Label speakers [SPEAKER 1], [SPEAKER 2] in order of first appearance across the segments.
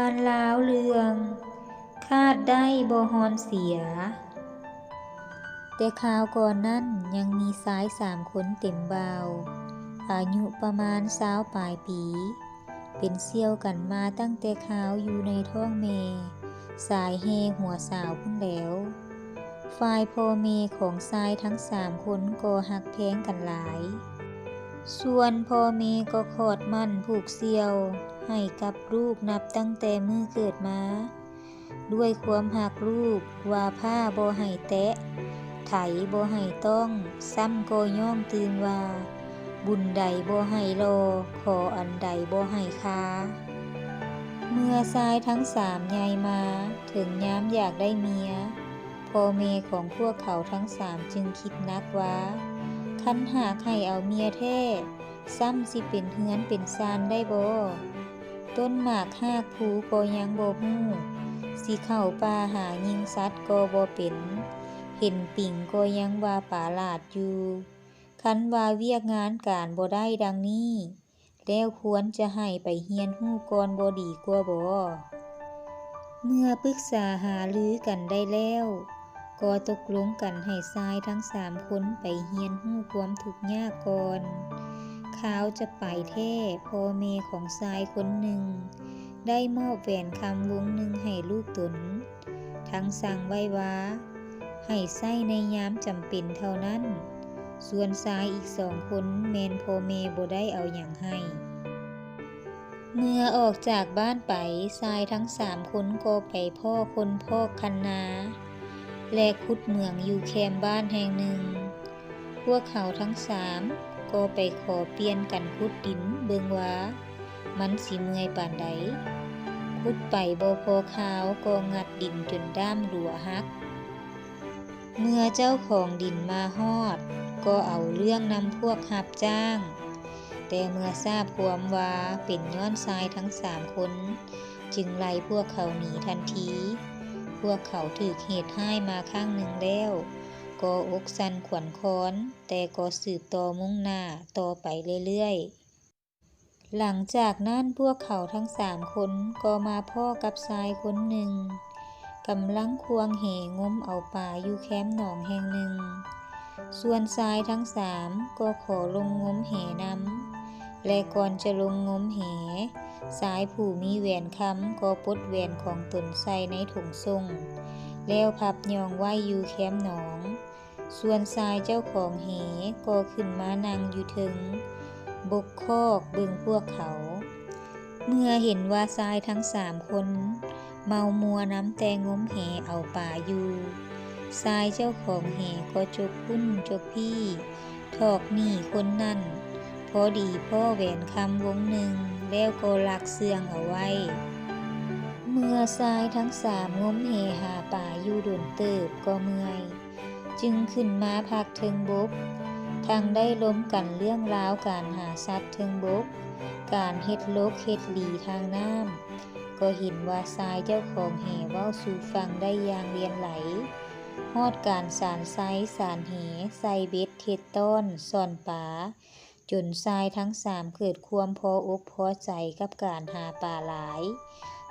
[SPEAKER 1] านลาวเรือง คาดได้บ่ฮอนเสีย แต่ข่าวก่อนนั้นยังมีสายสามคนเต็มเบา อายุประมาณสาวปลายปี เป็นเซี่ยวกันมาตั้งแต่ข่าวอยู่ในท้องเม สายเฮหัวสาวพุ่นแล้วฝ่ายพ่อเมของชายทั้งสามคนก็หักแพงกันหลาย ส่วนพ่อเมก็ขอดมั่นผูกเซี่ยว ให้กับลูกนับตั้งแต่มือเกิดมา ด้วยความหักลูกว่าผ้าบ่ให้แตะ ไถบ่ให้ต้อง ซ้ำก็ย่อมตื่นว่า บุญใดบ่ให้รอขออันใดบ่ให้คาเมื่อชายทั้งสามยายมา ถึงย้ำอยากได้เมียพ่อเมของพวกเขาทั้งสามจึงคิดนักว่า คันหากให้เอาเมียแท้ ซ้ำสิเป็นเฮือนเป็นซานได้บ่ต้นหมากหากภูก็ยังบ่ฮู้สิเข้าป่าหายิงสัตว์ก็บ่เป็น เห็นปิ่งก็ยังว่าป่าลาดอยู่ คันว่าเวียกงานการบ่ได้ดังนี้ แล้วควรจะให้ไปเฮียนฮู้ก่อนบ่ดีกว่าบ่เมื่อปรึกษาหารือกันได้แล้ว ก็ตกลงกันให้ชายทั้งสามคนไปเฮียนฮู้ความทุกยากก่อนเขาจะไปแท้พ่อเมของชายคนหนึ่ง ได้มอบแหวนคำวงหนึ่งให้ลูกตน ทั้งสั่งไว้ว่า ให้ใส่ในยามจำเป็นเท่านั้น ส่วนชายอีกสองคนแมนพ่อเมบ่ได้เอาอย่างให้เมื่อออกจากบ้านไปชายทั้งสามคนก็ไปพ่อคนพ่อคันนา และคุดเหมืองอยู่แคมบ้านแห่งหนึ่ง พวกเขาทั้งสามก็ไปขอเปลี่ยนกันคุดดินเบิงว่า มันสิเมื่อยปานใดคุดไปบ่พอขาวก็งัดดินจนด้ามหลัวหัก เมื่อเจ้าของดินมาฮอด ก็เอาเรื่องนำพวกหับจ้าง แต่เมื่อทราบความว่าเป็นย้อนชายทั้งสามคน จึงไล่พวกเขาหนีทันที พวกเขาถูกเหตุให้มาข้างหนึ่งแล้วก็อกสันขวัญค้อน แต่ก็สืบต่อมุ่งหน้าต่อไปเรื่อยๆ หลังจากนั้นพวกเขาทั้งสามคนก็มาพ่อกับชายคนหนึ่งกำลังควงเหงมเอาป่าอยู่แคมป์หนองแห่งหนึ่ง ส่วนชายทั้งสามก็ขอลงงมเหนำและก่อนจะลงงมเห สายผู้มีแหวนคำก็ปดแหวนของตนใส่ในถุงทรง แล้วพับยองไว้อยู่แคมหนอง ส่วนชายเจ้าของเหก็ขึ้นมานั่งอยู่ถึง บกคอกเบึงพวกเขา เมื่อเห็นว่าชายทั้งสามคน เมามัวน้ำแตงงมเหเอาป่าอยู่ชายเจ้าของเหก็จกพุ่นจกพี่ทอกหนี่คนนั่นพอดีพ่อแหวนคำวงหนึ่ง แล้วก็ลักเสื่องเอาไว้ เมื่อชายทั้งสามงมเหหาป่าอยู่ดนเติบก็เมื่อย จึงขึ้นมาพักเทิงบกทางได้ล้มกันเรื่องราวการหาสัตว์เทิงบก การเฮ็ดโลกเฮ็ดหลีทางน้ำก็เห็นว่าทรายเจ้าของแห่ว้าสู่ฟังได้อย่างเรียนไหลฮอดการสารไซสารเหใส่เบ็ดเทดต้นซ่อนป่า จนทรายทั้งสามเกิดความพออกพอใจกับการหาป่าหลาย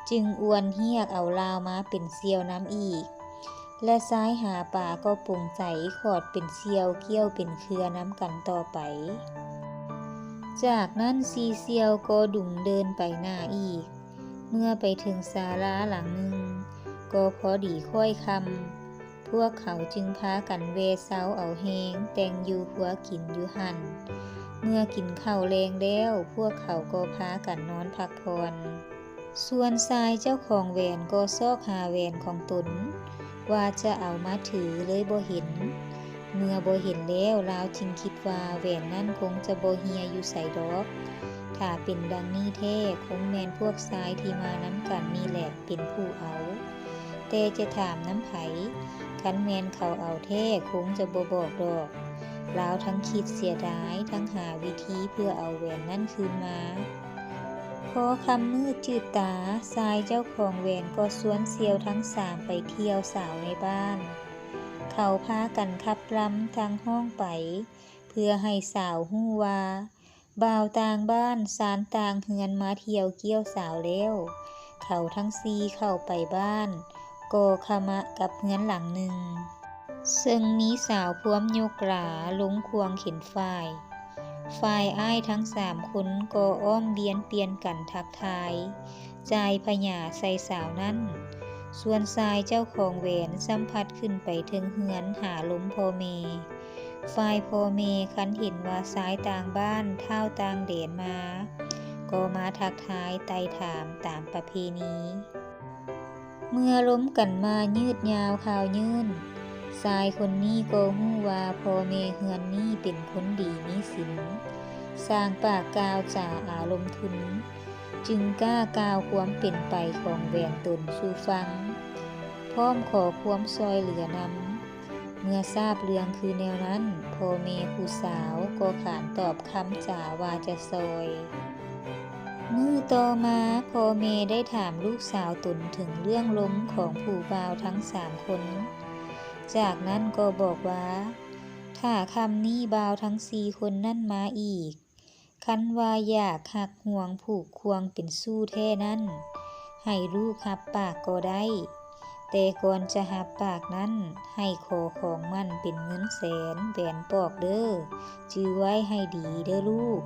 [SPEAKER 1] จึงอวนเฮียกเอาลาวมาเป็นเซียวน้ำอีก และซ้ายหาป่าก็ปรุงใจขอดเป็นเซียวเกี้ยวเป็นเครือน้ำกันต่อไป จากนั้นซีเซียวก็ดุ่งเดินไปหน้าอีก เมื่อไปถึงศาลาหลังหนึ่ง ก็พอดีค่อยคำพวกเขาจึงพากันเวเซาเอาเฮงแต่งอยู่หัวกินอยู่หัน เมื่อกินข้าวแรงแล้ว พวกเขาก็พากันนอนพักผ่อนส่วนชายเจ้าของแหวนก็ซอกหาแหวนของตน ว่าจะเอามาถือเลยบ่เห็น เมื่อบ่เห็นแล้วลาวจึงคิดว่าแหวนนั่นคงจะบ่เฮียอยู่ใส่ดอก ถ้าเป็นดังนี้แท้คงแมนพวกชายที่มาน้ำกันนี่แหละเป็นผู้เอา แต่จะถามน้ำไผคันแมนเขาเอาแท้คงจะบ่บอกดอก ลาวทั้งคิดเสียดาย ทั้งหาวิธีเพื่อเอาแหวนนั่นคืนมา พอคำมืดจืดตาทรายเจ้าของแหวนก็สวนเซียวทั้งสามไปเที่ยวสาวในบ้าน เขาพากันขับลำทางห้องไป เพื่อให้สาวหู้ว่าบ่าวต่างบ้านสารต่างเฮือนมาเที่ยวเกี่ยวสาวแล้วเขาทั้งซีเข้าไปบ้าน โกคามะกับเฮือนหลังหนึ่ง ซึ่งมีสาวพวมโยกหลาลุงควงเข็นฝ่าย ฝ่ายอ้ายทั้งสามคนก็อ้อมเบียนเปลี่ยนกันทักทายใจพญาใส่สาวนั้นส่วนทรายเจ้าของแหวนสัมผัสขึ้นไปถึงเฮือนหาล้มพอเม ฝ่ายพอเมคันเห็นว่าสายต่างบ้านเท่าต่างเดนมา ก็มาทักทายไต่ถามตามประเพณี เมื่อล้มกันมายืดยาวข่าวยื่น ชายคนนี้ก็หู้ว่าพ่อเมเฮือนนี้เป็นคนดีมีศีลสร้างปากกาวจ่าอารมณ์ทุน จึงกล้ากาวความเป็นไปของแหวนตนสู่ฟัง พร้อมขอความซอยเหลือนำเมื่อทราบเรื่องคือแนวนั้นพ่อเมผู้สาวก็ขานตอบคำจ่าว่าจะซอยมือต่อมาพ่อเมได้ถามลูกสาวตุนถึงเรื่องล้มของผู้บ่าวทั้งสามคน จากนั้นก็บอกว่า ถ้าคำนี้บาวทั้งสี่คนนั่นมาอีก คันว่าอยากหักห่วงผูกควงเป็นสู้แท้นั้น ให้ลูกหับปากก็ได้ แต่ก่อนจะหับปากนั้น ให้ขอของมันเป็นเงินแสนแหวนปอกเด้อจื้อไว้ให้ดีเด้อลูก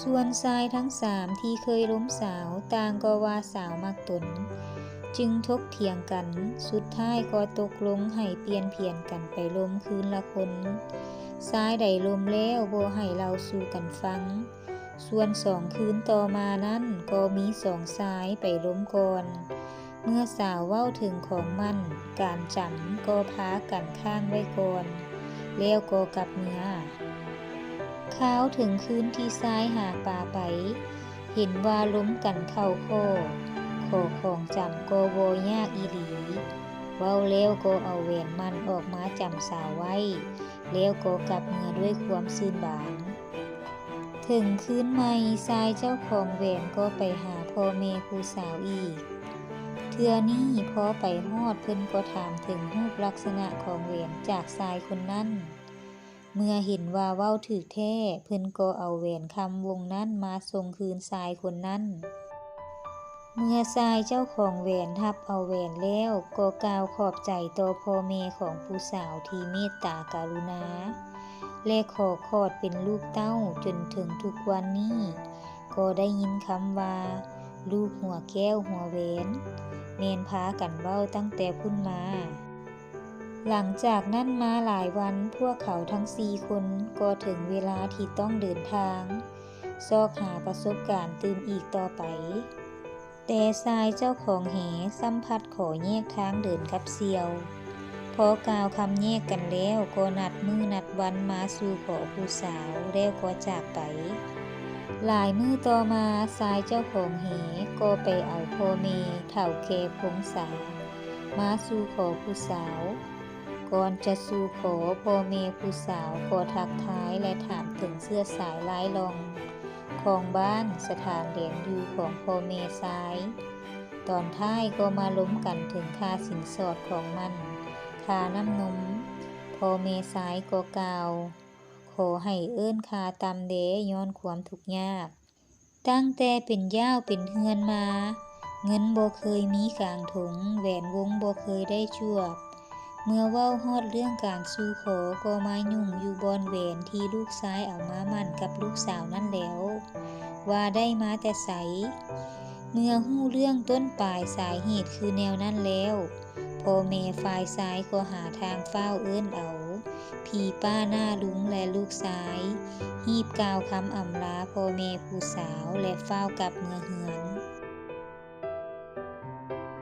[SPEAKER 1] ส่วนชายทั้งสามที่เคยล้มสาวต่างก็ว่าสาวมักตน จึงทกเถียงกัน สุดท้ายก็ตกลงให้เปลี่ยนเพียนกันไปล้มคืนละคนซ้ายใดลมแล้วโบ่ให้เราสู่กันฟัง ส่วนสองคืนต่อมานั้นก็มีสองซ้ายไปล้มก่อน เมื่อสาวเว้าถึงของมันการจำก็พากันข้างไว้ก่อน แล้วก็กลับเมื่อข้าวถึงคืนที่ซ้ายหาปลาไป เห็นว่าล้มกันเข้าโคขอ ของจำก็โวยากอีหลี เว้าแล้วก็เอาแหวนมันออกมาจำสาวไว้ แล้วก็กลับเมื่อด้วยความซื่นบาน ถึงคืนใหม่ทรายเจ้าของแหวนก็ไปหาพ่อแม่ผู้สาวอีก เทื่อนี้พอไปฮอดเพิ่นก็ถามถึงรูปลักษณะของแหวนจากทรายคนนั้นเมื่อเห็นว่าเว้าถือแท้เพิ่นก็เอาแหวนคำวงนั้นมาส่งคืนทรายคนนั้น เมื่อทรายเจ้าของแหวนทับเอาแหวนแล้ว ก็กล่าวขอบใจต่อพ่อแม่ของผู้สาวที่เมตตากรุณา และขอคลอดเป็นลูกเต้าจนถึงทุกวันนี้ ก็ได้ยินคำว่า ลูกหัวแก้วหัวแหวนเมนพากันเว้าตั้งแต่พุ่นมา หลังจากนั้นมาหลายวันพวกเขาทั้งสี่คนก็ถึงเวลาที่ต้องเดินทาง ซอกหาประสบการณ์ตื่นอีกต่อไป แต่ทรายเจ้าของเหสัมผัสขอแยกทางเดินกับเซียว พอกล่าวคำแยกกันแล้วก็นัดมือนัดวันมาสู่ขอผู้สาวแล้วก็จากไป หลายมือต่อมาทรายเจ้าของเหก็ไปเอาพ่อเมเถ่าแคพงษามาสู่ขอผู้สาว ก่อนจะสู่ขอพ่อเมผู้สาวก็ทักท้ายและถามถึงเสื้อสายลายลอง ของบ้านสถานเลี้ยงยูของพ่อเมซ้าย ตอนท้ายก็มาล้มกันถึงค่าสินสอดของมันค่าน้ำนมพ่อเมซ้ายก็กล่าวขอให้เอิ้นคาตำเดย้อนความทุกข์ยาก ตั้งแต่เป็นย่าวเป็นเฮือนมา เงินบ่เคยมีกลางถุงแหวนวงบ่เคยได้ชวบ เมื่อเว้าฮอดเรื่องการสู่ขอก็มายุ่งอยู่บอนแหวนที่ลูกชายเอามามั่นกับลูกสาวนั่นแล้ว ว่าได้มาแต่ไสเมื่อหู้เรื่องต้นปลายสายเหตุคือแนวนั้นแล้วพอแม่ฝ่ายซ้ายก็หาทางเฝ้าเอิ้นเอาพี่ป้าหน้าลุงและลูกชายฮีบกาวคำอำลาพอแม่ผู้สาวและเฝ้ากลับเมือเฮือน